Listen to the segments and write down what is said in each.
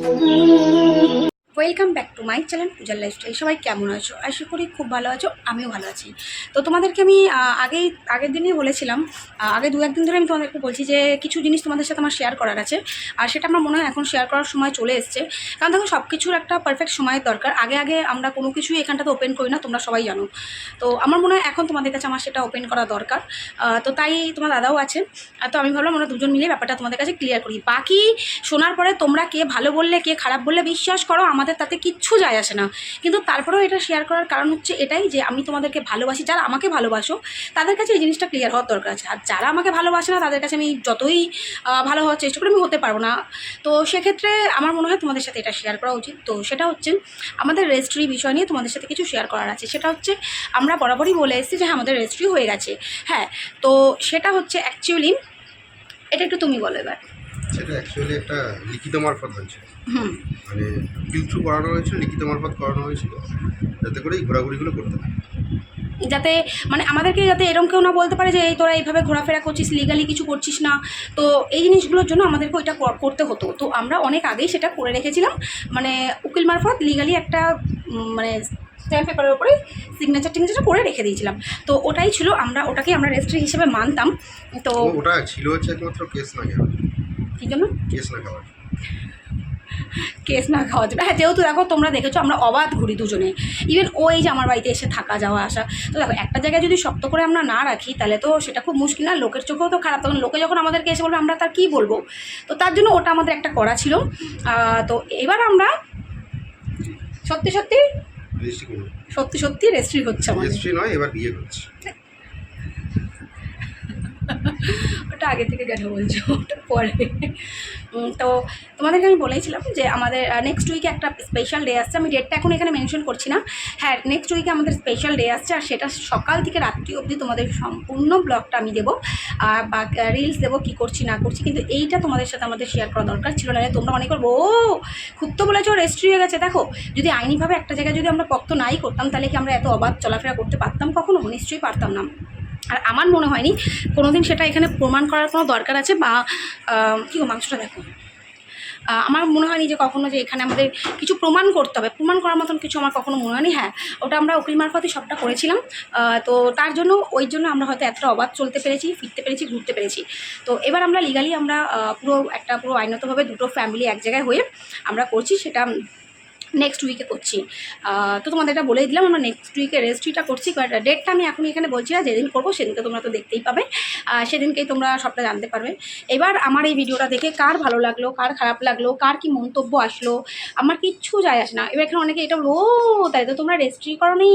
Mm-hmm. Welcome back to my channel পূজার lifestyle সবাই কেমন আছো? আশা করি খুব ভালো আছো, আমিও ভালো আছি। তো তোমাদেরকে আমি আগেই, আগের দিনই বলেছিলাম আগে দু একদিন ধরে আমি তোমাদেরকে বলছি যে কিছু জিনিস তোমাদের সাথে আমার শেয়ার করার আছে, আর সেটা আমার মনে হয় এখন শেয়ার করার সময় চলে এসছে। কারণ দেখো সব কিছুর একটা পারফেক্ট সময়ের দরকার। আগে আগে আমরা কোনো কিছুই এখানটাতে ওপেন করি না, তোমরা সবাই জানো। তো আমার মনে হয় এখন তোমাদের কাছে আমার সেটা ওপেন করা দরকার। তো তাই তোমার দাদাও আছে। তো আমি ভাবলাম আমরা দুজন মিলে ব্যাপারটা তোমাদের কাছে ক্লিয়ার করি। বাকি শোনার পরে তোমরা কে ভালো বললে, কে খারাপ বললে, বিশ্বাস করো, আমাদের তাতে কিচ্ছু যায় আসে না। কিন্তু তারপরেও এটা শেয়ার করার কারণ হচ্ছে এটাই যে আমি তোমাদেরকে ভালোবাসি, যারা আমাকে ভালোবাসো, তাদের কাছে এই জিনিসটা ক্লিয়ার হওয়ার দরকার আছে। আর যারা আমাকে ভালোবাসে না, তাদের কাছে আমি যতই ভালো হওয়ার চেষ্টা করি, আমি হতে পারব না। তো সেক্ষেত্রে আমার মনে হয় তোমাদের সাথে এটা শেয়ার করা উচিত। তো সেটা হচ্ছে, আমাদের রেজিস্ট্রি বিষয় নিয়ে তোমাদের সাথে কিছু শেয়ার করার আছে। সেটা হচ্ছে, আমরা বরাবরই বলে এসেছি যে হ্যাঁ আমাদের রেজিস্ট্রি হয়ে গেছে। হ্যাঁ তো সেটা হচ্ছে অ্যাকচুয়ালি এটা একটু তুমি বলো এবার। সেটা অ্যাকচুয়ালি একটা লিখিত মারফত হয়েছিল হুম। মানে থ্রু করানো হয়েছিল লিখিত মারফত করানো হয়েছিল যাতে করে এই ঘোরাঘুরিগুলো করতে পারে। যাতে মানে আমাদেরকে যাতে এরকম কেউ না বলতে পারে যে এই তোরা এইভাবে ঘোরাফেরা করছিস লিগালি কিছু করছিস না। তো এই জিনিসগুলোর জন্য আমাদেরকে ওইটা করতে হতো। তো আমরা অনেক আগেই সেটা করে রেখেছিলাম। মানে উকিল মারফত লিগালি একটা মানে স্ট্যাম্প পেপারের উপরে সিগনেচার টিগনেচার করে রেখে দিয়েছিলাম। তো ওটাই ছিল আমরা ওটাকে আমরা রেজিস্ট্রি হিসেবে মানতাম। তো ওটা ছিল হচ্ছে একমাত্র কেস না খাওয়ার কী জন্য কেস না খাওয়ার কেস না খাওয়া যাবে। হ্যাঁ যেহেতু দেখো তোমরা দেখেছ আমরা অবাধ ঘুরি দুজনে। ইভেন ওই যে আমার বাড়িতে এসে থাকা যাওয়া আসা। তো দেখো একটা জায়গায় যদি শক্ত করে আমরা না রাখি তাহলে তো সেটা খুব মুশকিল না। লোকের চোখেও তো খারাপ। তখন লোকে যখন আমাদেরকে এসে বলবে আমরা তার কী বলব? তো তার জন্য ওটা আমাদের একটা করা ছিল। তো এবার আমরা সত্যি সত্যি সত্যি সত্যি রেস্ট্রি হচ্ছে আমাদের। রেজিস্ট্রি নয় এবার বিয়ে করছে। ওটা আগে থেকে কেন বলছো, ওটা পরে। তো তোমাদেরকে আমি বলেছিলাম যে আমাদের নেক্সট উইকে একটা স্পেশাল ডে আসছে। আমি ডেটটা এখন এখানে মেনশন করছি না। হ্যাঁ নেক্সট উইকে আমাদের স্পেশাল ডে আসছে আর সেটা সকাল থেকে রাত্রি অবধি তোমাদের সম্পূর্ণ ব্লগটা আমি দেবো। আর বা রিলস দেবো কী করছি, না করছি, কিন্তু এইটা তোমাদের সাথে আমাদের শেয়ার করা দরকার ছিল। না তোমরা অনেক করব, ও, খুব তো বলেছ রেস্ট্রি হয়ে গেছে। দেখো, যদি আইনিভাবে একটা জায়গায় যদি আমরা পক্ত নাই করতাম, তাহলে কি আমরা এত অবাধ চলাফেরা করতে পারতাম কখনো? নিশ্চয়ই পারতাম না। আর আমার মনে হয়নি, কোনোদিন সেটা এখানে প্রমাণ করার কোনো দরকার আছে বা কী মাংসটা দেখো। আমার মনে হয়নি যে কখনো যে এখানে আমাদের কিছু প্রমাণ করতে হবে। প্রমাণ করার মতন কিছু আমার কখনো মনে হয়নি। হ্যাঁ ওটা আমরা উকিল মারফতে সবটা করেছিলাম। তো তার জন্য, ওই জন্য আমরা হয়তো এতটা অবাধ চলতে পেরেছি, ফিরতে পেরেছি, ঘুরতে পেরেছি। তো এবার আমরা লিগালি আমরা পুরো একটা পুরো আইনতভাবে দুটো ফ্যামিলি এক জায়গায় হয়ে আমরা করছি সেটা নেক্সট উইকে করছি। তো তোমাদের এটা বলেই দিলাম, আমরা নেক্সট উইকে রেজিস্ট্রিটা করছি বাট ডেটটা আমি এখন এখানে বলছি না যেদিন করব সেদিনকে তোমরা তো দেখতেই পাবে। সেদিনকেই তোমরা সবটা জানতে পারবে। এবার আমার এই ভিডিওটা দেখে কার ভালো লাগল, কার খারাপ লাগল, কার কি মন্তব্য আসলো, আমার কিচ্ছু যায় আসে না। এবার এখানে অনেকে এটা ও, তাই তো তোমরা রেজিস্ট্রি করনি।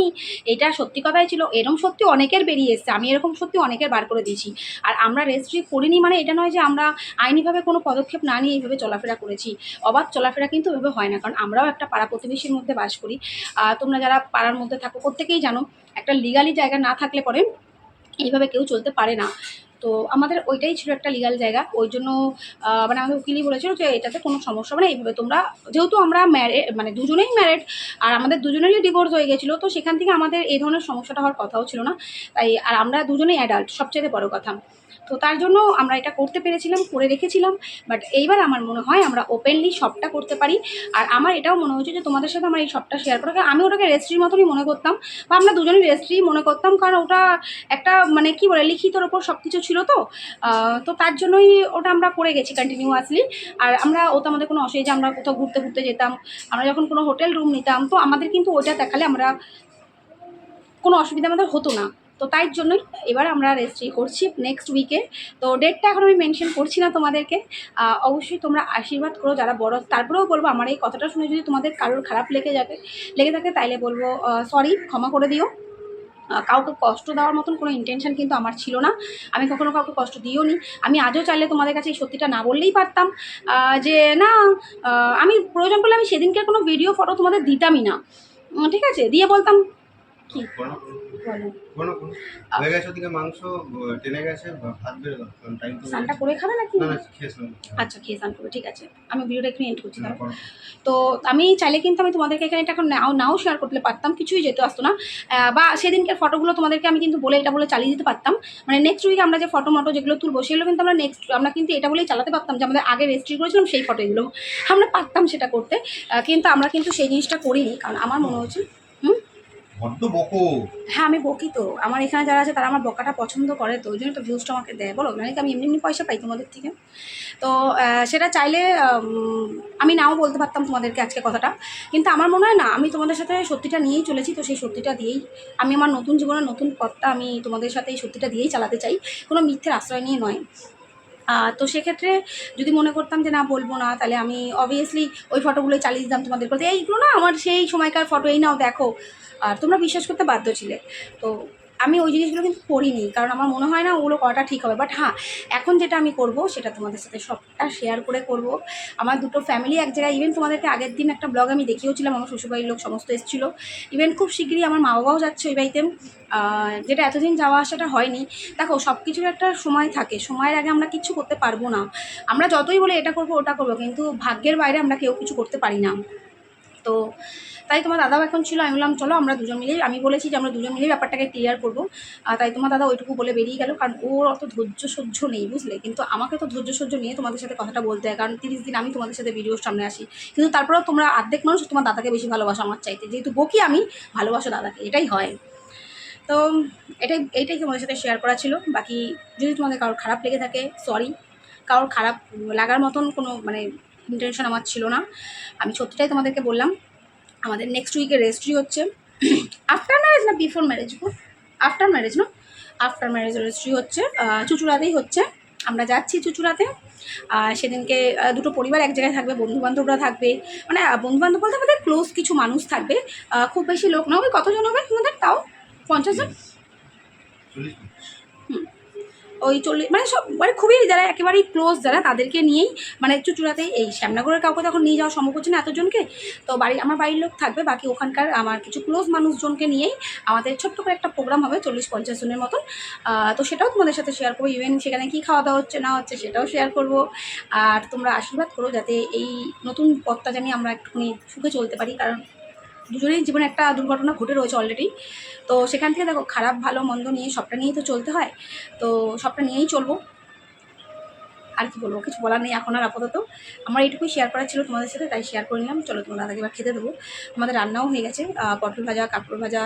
এটা সত্যি কথাই ছিল। এরকম সত্যি অনেকের বেরিয়ে এসছে। আমি এরকম সত্যি অনেকের বার করে দিয়েছি। আর আমরা রেজিস্ট্রি করিনি মানে এটা নয় যে আমরা আইনিভাবে কোনো পদক্ষেপ না নিয়ে এইভাবে চলাফেরা করেছি। অবাধ চলাফেরা কিন্তু এভাবে হয় না, কারণ আমরাও একটা প্রতিবেশীর মধ্যে বাস করি। তোমরা যারা পাড়ার মধ্যে থাকো, প্রত্যেকেই জানো, একটা লিগালি জায়গা না থাকলে পরে এইভাবে কেউ চলতে পারে না। তো আমাদের ওইটাই ছিল একটা লিগাল জায়গা। ওই জন্য মানে আমাদের উকিলই বলেছিল যে এটাতে কোনো সমস্যা হবে না। এইভাবে তোমরা, যেহেতু আমরা ম্যারে মানে দুজনেই ম্যারেড আর আমাদের দুজনেরই ডিভোর্স হয়ে গেছিল, তো সেখান থেকে আমাদের এই ধরনের সমস্যাটা হওয়ার কথাও ছিল না। তাই, আর আমরা দুজনেই অ্যাডাল্ট সবচেয়ে বড় কথা। তো তার জন্য আমরা এটা করতে পেরেছিলাম, করে রেখেছিলাম। বাট এইবার আমার মনে হয় আমরা ওপেনলি সবটা করতে পারি। আর আমার এটাও মনে হচ্ছে যে তোমাদের সাথে আমার এই সবটা শেয়ার করা আমি ওটাকে রেজিস্ট্রির মতনই মনে করতাম। বা আমরা দুজনেই রেজিস্ট্রি মনে করতাম, কারণ ওটা একটা মানে কি বলে, লিখিতর ওপর সব কিছু ছিল তো। তো তার জন্যই ওটা আমরা করে গেছি কন্টিনিউয়াসলি আর আমরা ওটা আমাদের কোনো অসুবিধা আমরা কোথাও ঘুরতে ঘুরতে যেতাম, আমরা যখন কোনো হোটেল রুম নিতাম, তো আমাদের কিন্তু ওটা দেখালে আমরা কোনো অসুবিধা আমাদের হতো না। তো তাই জন্যই এবার আমরা রেজিস্ট্রি করছি নেক্সট উইকে তো ডেটটা এখন আমি মেনশন করছি না তোমাদেরকে। অবশ্যই তোমরা আশীর্বাদ করো যারা বড়। তারপরেও বলব, আমার এই কথাটা শুনে যদি তোমাদের কারোর খারাপ লেগে যাবে, লেগে থাকে তাইলে বলব সরি ক্ষমা করে দিও। কাউকে কষ্ট দেওয়ার মতন কোনো ইন্টেনশন কিন্তু আমার ছিল না। আমি কখনো কাউকে কষ্ট দিও নি আমি আজও চাইলে তোমাদের কাছে এই সত্যিটা না বললেই পারতাম। যে না আমি প্রয়োজন পড়লে আমি সেদিনকে কোনো ভিডিও ফটো তোমাদের দিতামই না। ঠিক আছে? দিয়ে বলতাম। কি? বলো কোনো কোনো। হয়ে গেছে ওদিকে মাংস টেনে গেছে ভাত বেড়ে টাইম তো স্নানটা করে খাবে নাকি? না না আচ্ছা খেয়ে স্নান করবে ঠিক আছে। আমি ভিডিওটা একটু এন্ড করছি। করো। তো আমি চাইলে কিন্তু আমি তোমাদেরকে এখানে এটা এখন নাও নাও শেয়ার করতে পারতাম কিছুই যেতে আসতো না। বা সেদিনকার ফটোগুলো তোমাদেরকে আমি কিন্তু বলে এটা বলে চালিয়ে দিতে পারতাম। মানে নেক্সট উইকে আমরা যে ফটো মটো যেগুলো তুলবো সেগুলো কিন্তু আমরা নেক্সট আমরা কিন্তু এটা বলেই চালাতে পারতাম যে আমাদের আগে রেজিস্ট্রি করেছিলাম সেই ফটো এগুলো। আমরা পারতাম সেটা করতে। কিন্তু আমরা কিন্তু সেই জিনিসটা করিনি কারণ আমার মনে হচ্ছে বড্ড বকো। হ্যাঁ আমি বকি তো। আমার এখানে যারা আছে, তারা আমার বকাটা পছন্দ করে, তো ওই জন্য তো ভিউজটা আমাকে দেয়। বলো মানে আমি এমনি এমনি পয়সা পাই তোমাদের থেকে? তো সেটা চাইলে আমি নাও বলতে পারতাম তোমাদেরকে আজকে কথাটা। কিন্তু আমার মনে হয় না, আমি তোমাদের সাথে সত্যিটা নিয়েই চলেছি, তো সেই সত্যিটা দিয়েই। আমি আমার নতুন জীবনের নতুন পথটা আমি তোমাদের সাথে এই সত্যিটা দিয়েই চালাতে চাই। কোনো মিথ্যের আশ্রয় নিয়ে নয়। তো সেক্ষেত্রে যদি মনে করতাম যে না, বলব না, তাহলে আমি অবভিয়াসলি ওই ফটোগুলো চালিয়ে দিতাম তোমাদের বলতে এইগুলো না, আমার সেই সময়কার ফটো এই নাও দেখো। আর তোমরা বিশ্বাস করতে বাধ্য ছিলে। তো আমি ওই জিনিসগুলো কিন্তু করিনি, কারণ আমার মনে হয় না ওগুলো করাটা ঠিক হবে। বাট হ্যাঁ এখন যেটা আমি করব সেটা তোমাদের সাথে সবটা শেয়ার করে করব। আমার দুটো ফ্যামিলি এক জায়গায় ইভেন তোমাদেরকে আগের দিন একটা ব্লগ আমি দেখিয়েওছিলাম আমার শ্বশুরবাড়ির লোক সমস্ত এসেছিল। ইভেন খুব শীঘ্রই আমার মা বাবাও যাচ্ছে ওই বাড়িতে। যেটা এতদিন যাওয়া আসাটা হয়নি। দেখো সব কিছুর একটা সময় থাকে। সময়ের আগে আমরা কিচ্ছু করতে পারব না। আমরা যতই বলে এটা করব, ওটা করব, কিন্তু ভাগ্যের বাইরে আমরা কেউ কিছু করতে পারি না। তো তাই তোমার দাদাও এখন ছিল, আমি বললাম, চলো আমরা দুজন মিলেই আমি বলেছি যে আমরা দুজন মিলেই ব্যাপারটাকে ক্লিয়ার করব। তাই তোমার দাদা ওইটুকু বলে বেরিয়ে গেল, কারণ ওর অত ধৈর্য সহ্য নেই, বুঝলে? কিন্তু আমাকে তো ধৈর্য সহ্য নিয়ে তোমাদের সাথে কথাটা বলতে হয়, কারণ তিরিশ দিন আমি তোমাদের সাথে ভিডিওর সামনে আসি। কিন্তু তারপরেও তোমরা অর্ধেক মানুষ তোমার দাদাকে বেশি ভালোবাসো আমার চাইতে। যেহেতু বকি আমি ভালোবাসো দাদাকে, এটাই হয়। তো এটাই এইটাই তোমাদের সাথে শেয়ার করা ছিল। বাকি যদি তোমাদের কারোর খারাপ লেগে থাকে সরি কারোর খারাপ লাগার মতন কোনো মানে ইন্টেনশন আমার ছিল না। আমি সত্যিটাই তোমাদেরকে বললাম, আমাদের নেক্সট উইকে রেজিস্ট্রি হচ্ছে। আফটার ম্যারেজ না বিফোর ম্যারেজ গো? আফটার ম্যারেজ না? আফটার ম্যারেজ রেজিস্ট্রি হচ্ছে চুচুড়াতেই হচ্ছে। আমরা যাচ্ছি চুচুড়াতে। সেদিনকে দুটো পরিবার এক জায়গায় থাকবে, বন্ধুবান্ধবরা থাকবে। মানে বন্ধুবান্ধব বলতে আমাদের ক্লোজ কিছু মানুষ থাকবে। খুব বেশি লোক না ওই কতজন হবে? আমাদের তাও? পঞ্চাশ জন? চল্লিশ ওই চল্লিশ মানে সব মানে খুবই যারা একেবারেই ক্লোজ যারা, তাদেরকে নিয়েই মানে চুচুড়াতেই এই শ্যামনগরের কাউকে তখন নিয়ে যাওয়া সম্ভব হচ্ছে না এতজনকে। তো বাড়ি, আমার বাড়ির লোক থাকবে, বাকি ওখানকার আমার কিছু ক্লোজ মানুষজনকে নিয়েই আমাদের ছোট্ট করে একটা প্রোগ্রাম হবে, চল্লিশ পঞ্চাশ জনের মতন। তো সেটাও তোমাদের সাথে শেয়ার করব ইভেন সেখানে কী খাওয়া দাওয়া হচ্ছে না হচ্ছে সেটাও শেয়ার করব। আর তোমরা আশীর্বাদ করো যাতে এই নতুন পথটা জানি আমরা একটুখানি সুখে চলতে পারি, কারণ দুজনেই জীবনে একটা দুর্ঘটনা ঘটে রয়েছে অলরেডি তো সেখান থেকে দেখো, খারাপ, ভালো, মন্দ নিয়ে সবটা নিয়েই তো চলতে হয়। তো সবটা নিয়েই চলবো। আর কি বলব, কিছু বলার নেই এখন আর আপাতত। আমার এইটুকুই শেয়ার করা ছিল তোমাদের সাথে, তাই শেয়ার করে নিলাম। চলো তোমার দাদাকে খেতে দেবো। আমাদের রান্নাও হয়ে গেছে পটল ভাজা, কাঁকড় ভাজা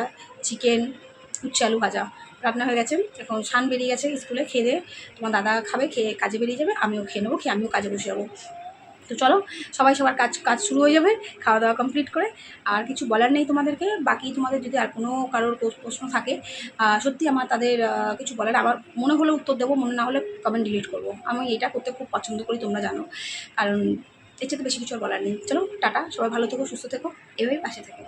চিকেন উচ্ছে আলু ভাজা। রান্না হয়ে গেছে। এখন শান বেরিয়ে গেছে স্কুলে, খেয়ে দিয়ে তোমার দাদা খাবে, খেয়ে কাজে বেরিয়ে যাবে, আমিও খেয়ে নেব, খেয়ে আমিও কাজে বসে যাব। তো চলো, সবাই সবার কাজ কাজ শুরু হয়ে যাবে, খাওয়া দাওয়া কমপ্লিট করে। আর কিছু বলার নেই তোমাদেরকে, বাকি তোমাদের যদি আর কোনো কারোর প্রশ্ন থাকে সত্যি আমার তাদের কিছু বলার, আমার মনে হলে উত্তর দেবো, মনে না হলে কমেন্ট ডিলিট করব। আমি এটা করতে খুব পছন্দ করি, তোমরা জানো। কারণ এর চেয়ে বেশি কিছু আর বলার নেই। চলো, টাটা, সবাই ভালো থেকো, সুস্থ থেকো, এভাবেই পাশে থেকো।